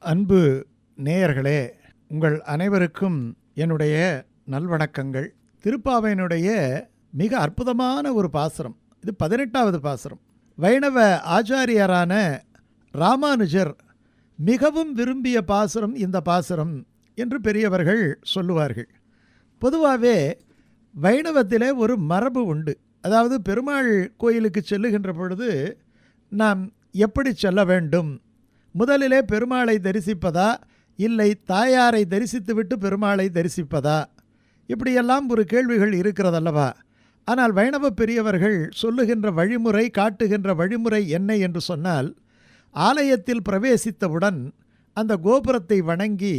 அன்பு நேயர்களே உங்கள் அனைவருக்கும் என்னுடைய நல்வணக்கங்கள். திருப்பாவையினுடைய மிக அற்புதமான ஒரு பாசுரம். இது பதினெட்டாவது பாசுரம். வைணவ ஆச்சாரியரான ராமானுஜர் மிகவும் விரும்பிய பாசுரம் இந்த பாசுரம் என்று பெரியவர்கள் சொல்லுவார்கள். பொதுவாகவே வைணவத்தில் ஒரு மரபு உண்டு. அதாவது பெருமாள் கோயிலுக்கு செல்லுகின்ற பொழுது நாம் எப்படி செல்ல வேண்டும்? முதலிலே பெருமாளை தரிசிப்பதா? இல்லை தாயாரை தரிசித்துவிட்டு பெருமாளை தரிசிப்பதா? இப்படியெல்லாம் ஒரு கேள்விகள் இருக்கிறதல்லவா? ஆனால் வைணவ பெரியவர்கள் சொல்லுகின்ற வழிமுறை காட்டுகின்ற வழிமுறை என்ன என்று சொன்னால் ஆலயத்தில் பிரவேசித்தவுடன் அந்த கோபுரத்தை வணங்கி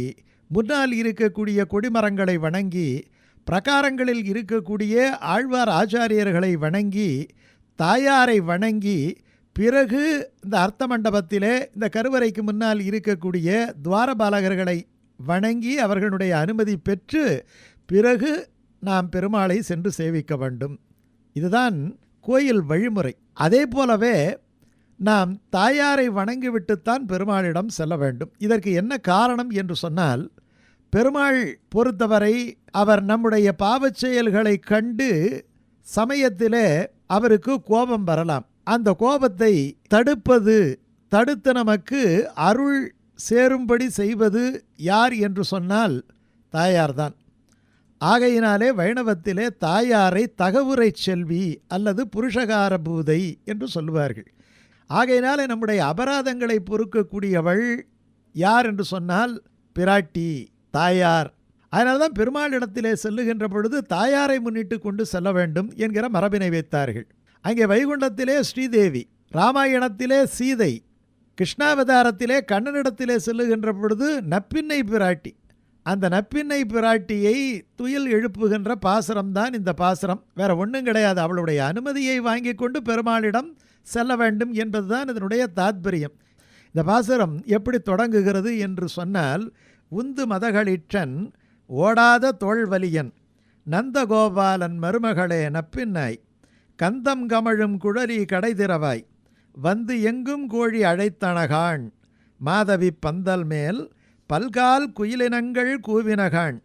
முன்னால் இருக்கக்கூடிய கொடிமரங்களை வணங்கி பிரகாரங்களில் இருக்கக்கூடிய ஆழ்வார் ஆச்சாரியர்களை வணங்கி தாயாரை வணங்கி பிறகு இந்த அர்த்த மண்டபத்திலே இந்த கருவறைக்கு முன்னால் இருக்கக்கூடிய துவாரபாலகர்களை வணங்கி அவர்களுடைய அனுமதி பெற்று பிறகு நாம் பெருமாளை சென்று சேவிக்க வேண்டும். இதுதான் கோயில் வழிமுறை. அதே போலவே நாம் தாயாரை வணங்கிவிட்டுத்தான் பெருமாளிடம் செல்ல வேண்டும். இதற்கு என்ன காரணம் என்று சொன்னால் பெருமாள் பொறுத்தவரை அவர் நம்முடைய பாவச் செயல்களை கண்டு சமயத்திலே அவருக்கு கோபம் வரலாம். அந்த கோபத்தை தடுப்பது தடுத்து நமக்கு அருள் சேரும்படி செய்வது யார் என்று சொன்னால் தாயார்தான் ஆகையினாலே வைணவத்திலே தாயாரை தகவுரை செல்வி அல்லது புருஷகார பூதை என்று சொல்லுவார்கள். ஆகையினாலே நம்முடைய அபராதங்களை பொறுக்கக்கூடியவள் யார் என்று சொன்னால் பிராட்டி தாயார். அதனால தான் பெருமாளிடத்திலே செல்லுகின்ற பொழுது தாயாரை முன்னிட்டு கொண்டு செல்ல வேண்டும் என்கிற மரபினை வைத்தார்கள். அங்கே வைகுண்டத்திலே ஸ்ரீதேவி ராமாயணத்திலே சீதை கிருஷ்ணாவதாரத்திலே கண்ணனிடத்திலே செல்லுகின்ற பொழுது நப்பின்னை பிராட்டி. அந்த நப்பின்னை பிராட்டியை துயில் எழுப்புகின்ற பாசுரம்தான் இந்த பாசுரம். வேற ஒன்றும் கிடையாது. அவளுடைய அனுமதியை வாங்கி கொண்டு பெருமாளிடம் செல்ல வேண்டும் என்பதுதான் இதனுடைய தாத்பரியம். இந்த பாசுரம் எப்படி தொடங்குகிறது என்று சொன்னால் உந்து மதகளிற்றன் ஓடாத தோல்வலியன் நந்தகோபாலன் மருமகளே நப்பின்னாய் கந்தம் கமழும் குழலி கடைதிரவாய் வந்து எங்கும் கோழி அழைத்தனகான். மாதவி பந்தல் மேல் பல்கால் குயிலினங்கள் கூவினகான்.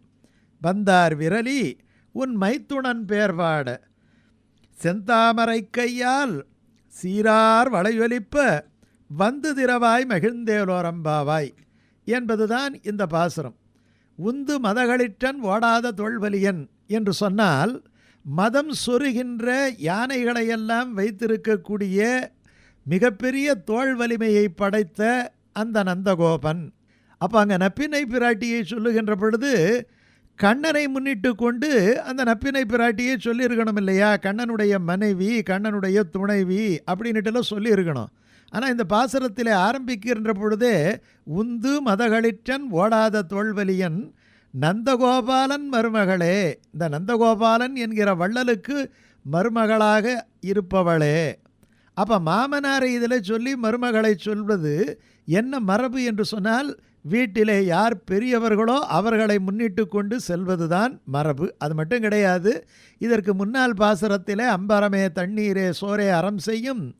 வந்தார் விரலி உன் மைத்துணன் பேர்வாட. செந்தாமரை கையால் சீரார் வளையொலிப்ப வந்து திரவாய் மகிழ்ந்தேலோரம்பாவாய் என்பதுதான் இந்த பாசுரம். உந்து மதகளிற்றன் ஓடாத தொல்வலியன் என்று சொன்னால் மதம் சொருகின்ற யானைகளையெல்லாம் வைத்திருக்கக்கூடிய மிகப்பெரிய தோல் வலிமையை படைத்த அந்த நந்தகோபன். அப்போ அங்கே நப்பினை பிராட்டியை சொல்லுகின்ற பொழுது கண்ணனை முன்னிட்டு கொண்டு அந்த நப்பினை பிராட்டியை சொல்லியிருக்கணும் இல்லையா? கண்ணனுடைய மனைவி கண்ணனுடைய துணைவி அப்படின்ட்டுலாம் சொல்லியிருக்கணும். ஆனால் இந்த பாசரத்தில் ஆரம்பிக்கின்ற பொழுதே உந்து மதகளிற்றன் ஓடாத தோல்வலியன் நந்தகோபாலன் மருமகளே. இந்த நந்தகோபாலன் என்கிற வள்ளலுக்கு மருமகளாக இருப்பவளே. அப்போ மாமனாரை இதில் சொல்லி மருமகளை சொல்வது என்ன மரபு என்று சொன்னால் வீட்டிலே யார் பெரியவர்களோ அவர்களை முன்னிட்டு கொண்டு செல்வதுதான் மரபு. அது மட்டும் கிடையாது. இதற்கு முன்னால் பாசுரத்திலே அம்பரமே தண்ணீரே சோரே அறம் செய்யும்.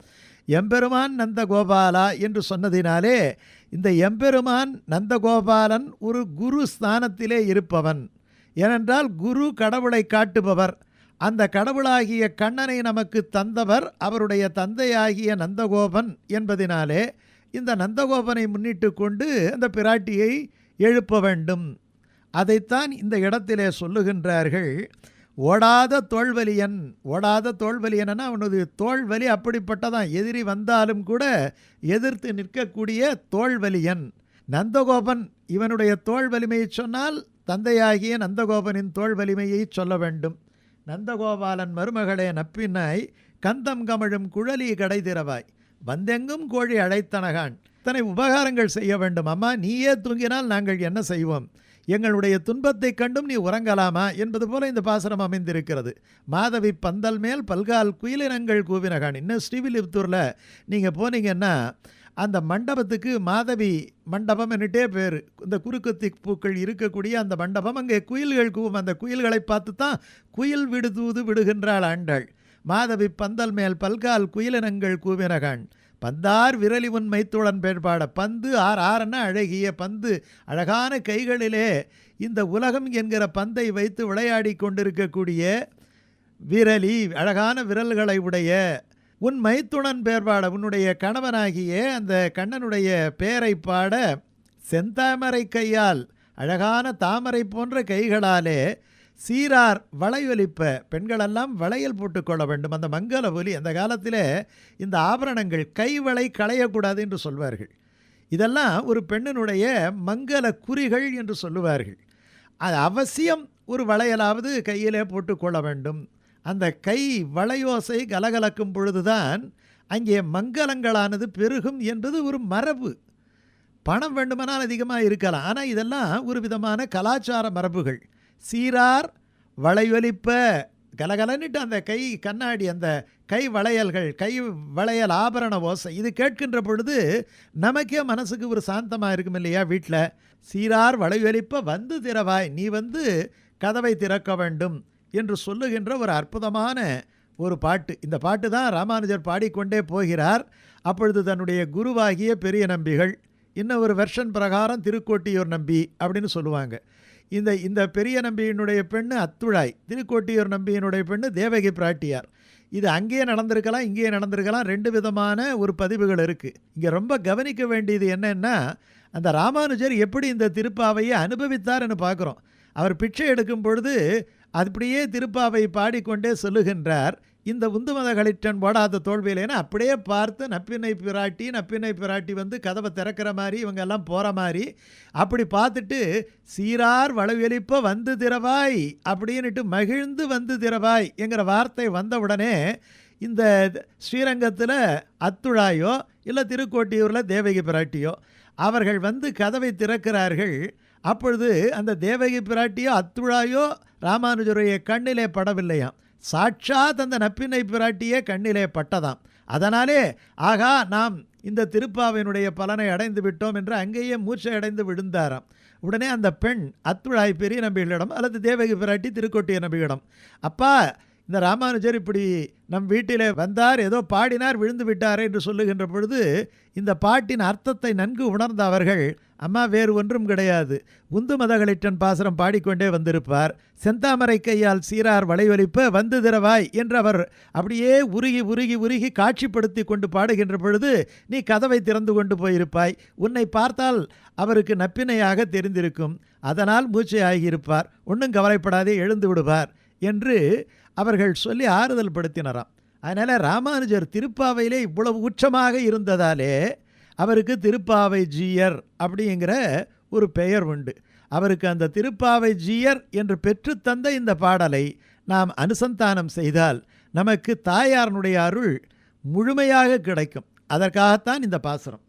எம்பெருமான் நந்தகோபாலா என்று சொன்னதினாலே இந்த எம்பெருமான் நந்தகோபாலன் ஒரு குரு ஸ்தானத்திலே இருப்பவன். ஏனென்றால் குரு கடவுளை காட்டுபவர். அந்த கடவுளாகிய கண்ணனை நமக்கு தந்தவர் அவருடைய தந்தையாகிய நந்தகோபன் என்பதினாலே இந்த நந்தகோபனை முன்னிட்டு கொண்டு அந்த பிராட்டியை எழுப்ப வேண்டும். அதைத்தான் இந்த இடத்திலே சொல்லுகின்றார்கள். ஓடாத தோல்வலியன் ஓடாத தோல்வலியன்னா அவனது தோல்வலி அப்படிப்பட்டதான் எதிரி வந்தாலும் கூட எதிர்த்து நிற்கக்கூடிய தோல்வலியன் நந்தகோபன் இவனுடைய தோல் வலிமையை சொன்னால் தந்தையாகிய நந்தகோபனின் தோல் வலிமையை சொல்ல வேண்டும். நந்தகோபாலன் மருமகளே நப்பினாய் கந்தம் கமழும் குழலி கடைதிரவாய் வந்தெங்கும் கோழி அழைத்தனகான். இத்தனை உபகாரங்கள் செய்ய வேண்டும். அம்மா நீயே தூங்கினால் நாங்கள் என்ன செய்வோம்? எங்களுடைய துன்பத்தை கண்டும் நீ உறங்கலாமா? என்பது போல இந்த பாசனம் அமைந்திருக்கிறது. மாதவி பந்தல் மேல் பல்கால் குயிலினங்கள் கூவினகான் இன்னும் ஸ்ரீவில்லிபுத்தூரில் நீங்கள் போனீங்கன்னா அந்த மண்டபத்துக்கு மாதவி மண்டபம் என்னட்டே பேர். இந்த குறுக்குத்தி பூக்கள் இருக்கக்கூடிய அந்த மண்டபம் அங்கே குயில்கள் கூவும். அந்த குயில்களை பார்த்து தான் குயில் விடுதூது விடுகின்றாள் ஆண்டாள் மாதவி பந்தல் மேல் பல்கால் குயிலினங்கள் கூவினகான் பந்தார் விரலி உன் மைத்துடன் பேர்பாட பந்து ஆர் ஆரன அழகிய பந்து. அழகான கைகளிலே இந்த உலகம் என்கிற பந்தை வைத்து விளையாடி கொண்டிருக்கக்கூடிய விரலி அழகான விரல்களை உடைய உன் மைத்துணன் பேர்பாட உன்னுடைய கணவனாகிய அந்த கண்ணனுடைய பேரை பாட செந்தாமரை கையால் அழகான தாமரை போன்ற கைகளாலே சீரார் வளையொலிப்ப பெண்களெல்லாம் வளையல் போட்டுக்கொள்ள வேண்டும். அந்த மங்கள ஒலி அந்த காலத்தில் இந்த ஆபரணங்கள் கைவளை களையக்கூடாது என்று சொல்வார்கள். இதெல்லாம் ஒரு பெண்ணினுடைய மங்கள குறிகள் என்று சொல்லுவார்கள். அது அவசியம் ஒரு வளையலாவது கையிலே போட்டுக்கொள்ள வேண்டும். அந்த கை வளையோசை கலகலக்கும் பொழுதுதான் அங்கே மங்களங்களானது பெருகும் என்பது ஒரு மரபு. பணம் வேண்டுமானால் அதிகமாக இருக்கலாம். ஆனால் இதெல்லாம் ஒரு விதமான கலாச்சார மரபுகள். சீரார் வளைவலிப்ப கலகலன்னுட்டு அந்த கை கண்ணாடி அந்த கை வளையல்கள் கை வளையல் ஆபரண ஓசை இது கேட்கின்ற பொழுது நமக்கே மனசுக்கு ஒரு சாந்தமாக இருக்கும் இல்லையா வீட்டில் சீரார் வளைவலிப்ப வந்து திறவாய் நீ வந்து கதவை திறக்க வேண்டும் என்று சொல்லுகின்ற ஒரு அற்புதமான ஒரு பாட்டு. இந்த பாட்டு தான் ராமானுஜர் பாடிக்கொண்டே போகிறார். அப்பொழுது தன்னுடைய குருவாகிய பெரிய நம்பிகள் இன்னும் ஒரு வெர்ஷன் பிரகாரம் திருக்கோட்டியூர் நம்பி அப்படின்னு சொல்லுவாங்க. இந்த இந்த பெரிய நம்பியினுடைய பெண்ணு அத்துழாய் திருக்கோட்டியூர் நம்பியினுடைய பெண்ணு தேவகி பிராட்டியார். இது அங்கேயே நடந்திருக்கலாம் இங்கேயே நடந்திருக்கலாம் ரெண்டு விதமான ஒரு பதிவுகள் இருக்குது இங்கே ரொம்ப கவனிக்க வேண்டியது என்னென்னா அந்த ராமானுஜர் எப்படி இந்த திருப்பாவையை அனுபவித்தார்னு பார்க்குறோம் அவர் பிச்சை எடுக்கும் பொழுது அப்படியே திருப்பாவை பாடிக்கொண்டே சொல்லுகின்றார். இந்த உந்துமத களிற்றன் போடாத தோல்வியிலேன்னு அப்படியே பார்த்து நப்பினை பிராட்டி நப்பினை பிராட்டி வந்து கதவை திறக்கிற மாதிரி இவங்க எல்லாம் போகிற மாதிரி. அப்படி பார்த்துட்டு சீரார் வளவெளிப்ப வந்து திறவாய் அப்படின்னுட்டு மகிழ்ந்து வந்து திறவாய் என்கிற வார்த்தை வந்தவுடனே இந்த ஸ்ரீரங்கத்தில் அத்துழாயோ இல்லை திருக்கோட்டியூரில் தேவகி பிராட்டியோ அவர்கள் வந்து கதவை திறக்கிறார்கள். அப்பொழுது அந்த தேவகி பிராட்டியோ அத்துழாயோ ராமானுஜருடைய கண்ணிலே படவில்லையாம். சாட்சாத் அந்த நப்பினை பிராட்டியே கண்ணிலே பட்டதாம். அதனாலே ஆகா நாம் இந்த திருப்பாவினுடைய பலனை அடைந்து விட்டோம் என்று அங்கேயே மூச்சை அடைந்து விழுந்தாராம். உடனே அந்த பெண் அத்துழாய் பெரிய நம்பிகளிடம் அல்லது தேவகி பிராட்டி திருக்கொட்டிய நம்பியிடம் அப்பா இந்த ராமானுஜர் இப்படி நம் வீட்டிலே வந்தார் ஏதோ பாடினார் விழுந்து விட்டாரே என்று சொல்லுகின்ற பொழுது இந்த பாட்டின் அர்த்தத்தை நன்கு உணர்ந்த அவர்கள் அம்மா வேறு ஒன்றும் கிடையாது. உந்து மதகளிட்டன் பாசுரம் பாடிக்கொண்டே வந்திருப்பார். செந்தாமரை கையால் சீரார் வளைவலிப்ப வந்து திறவாய் என்று அவர் அப்படியே உருகி உருகி உருகி காட்சிப்படுத்தி கொண்டு பாடுகின்ற பொழுது நீ கதவை திறந்து கொண்டு போயிருப்பாய். உன்னை பார்த்தால் அவருக்கு நப்பினையாக தெரிந்திருக்கும். அதனால் மூச்சை ஆகியிருப்பார். ஒன்றும் கவலைப்படாதே எழுந்து விடுவார் என்று அவர்கள் சொல்லி ஆறுதல் படுத்தினராம். அதனால் ராமானுஜர் திருப்பாவையிலே இவ்வளவு உச்சமாக இருந்ததாலே அவருக்கு திருப்பாவை ஜீயர் அப்படிங்கிற ஒரு பெயர் உண்டு. அவருக்கு அந்த திருப்பாவை ஜீயர் என்று பெற்றுத்தந்த இந்த பாடலை நாம் அனுசந்தானம் செய்தால் நமக்கு தாயாரனுடைய அருள் முழுமையாக கிடைக்கும். அதற்காகத்தான் இந்த பாசுரம்.